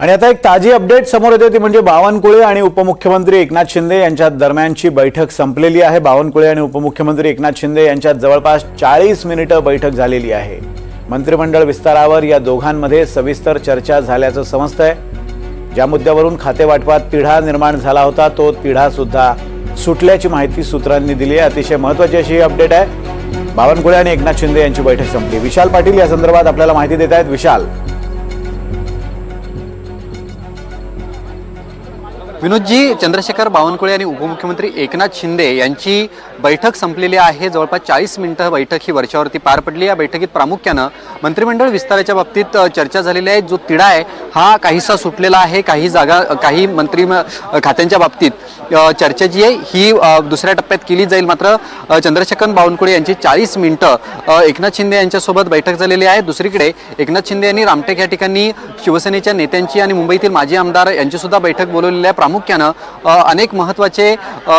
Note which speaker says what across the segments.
Speaker 1: आणि आता एक ताजी अपडेट समोर येते ती म्हणजे बावनकुळे आणि उपमुख्यमंत्री एकनाथ शिंदे यांच्यात दरम्यानची बैठक संपलेली आहे. बावनकुळे आणि उपमुख्यमंत्री एकनाथ शिंदे यांच्यात जवळपास चाळीस मिनिटं बैठक झालेली आहे. मंत्रिमंडळ विस्तारावर या दोघांमध्ये सविस्तर चर्चा झाल्याचं समजतंय. ज्या मुद्द्यावरून खातेवाटपात तिढा निर्माण झाला होता तो तिढा सुद्धा सुटल्याची माहिती सूत्रांनी दिली आहे. अतिशय महत्वाची अशी ही अपडेट आहे. बावनकुळे आणि एकनाथ शिंदे यांची बैठक संपली. विशाल पाटील या संदर्भात आपल्याला माहिती देत आहेत. विशाल
Speaker 2: विनोदजी चंद्रशेखर बावनकुळे आणि उपमुख्यमंत्री एकनाथ शिंदे यांची बैठक संपलेली आहे. जवळपास चाळीस मिनिटं बैठक ही वर्षावरती पार पडली. या बैठकीत प्रामुख्यानं मंत्रिमंडळ विस्ताराच्या बाबतीत चर्चा झालेली आहे. जो तिढा आहे हा काहीसा सुटलेला आहे. काही जागा काही मंत्री म- खात्यांच्या बाबतीत चर्चा जी आहे ही दुसऱ्या टप्प्यात केली जाईल. मात्र चंद्रशेखर बावनकुळे यांची चाळीस मिनिटं एकनाथ शिंदे यांच्यासोबत बैठक झालेली आहे. दुसरीकडे एकनाथ शिंदे यांनी रामटेक या ठिकाणी शिवसेनेच्या नेत्यांची आणि मुंबईतील माजी आमदार यांची सुद्धा बैठक बोलवलेली आहे. प्रामुख्यानं अनेक महत्त्वाचे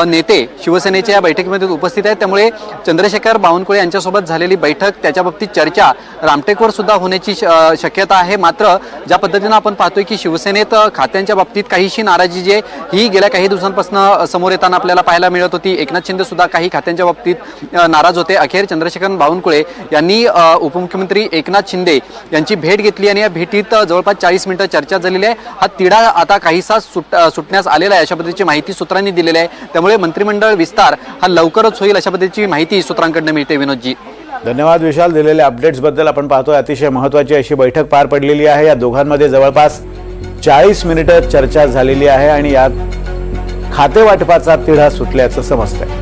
Speaker 2: नेते शिवसेनेच्या या बैठकीमध्ये उपस्थित आहेत. त्यामुळे चंद्रशेखर बावनकुळे यांच्यासोबत झालेली बैठक त्याच्या बाबतीत चर्चा रामटेकवर सुद्धा होण्याची शक्यता आहे. मात्र ज्या पद्धतीनं आपण पाहतोय की शिवसेनेत खात्यांच्या बाबतीत काहीशी नाराजी जी ही गेल्या काही दिवसांपासून समोर येताना आपल्याला पाहायला मिळत होती. एकनाथ शिंदे सुद्धा काही खात्यांच्या बाबतीत नाराज होते. अखेर चंद्रशेखर बावनकुळे यांनी उपमुख्यमंत्री एकनाथ शिंदे यांची भेट घेतली आणि या भेटीत जवळपास चाळीस मिनिटं चर्चा झालेली आहे. हा तिढा आता काहीसा सुट सुटण्या करण्यास आलेला आहे अशा पद्धतीची माहिती सूत्रांनी दिलेली आहे. त्यामुळे मंत्रिमंडळ विस्तार हा लवकरच होईल अशा पद्धतीची माहिती सूत्रांकडनं मिळते विनोदजी.
Speaker 1: धन्यवाद विशाल. दिलेल्या अपडेट्सबद्दल आपण पाहतोय. अतिशय महत्वाची अशी बैठक पार पडलेली आहे. या दोघांमध्ये जवळपास चाळीस मिनिटं चर्चा झालेली आहे आणि यात खातेवाटपाचा तिढा सुटल्याचं समजतंय.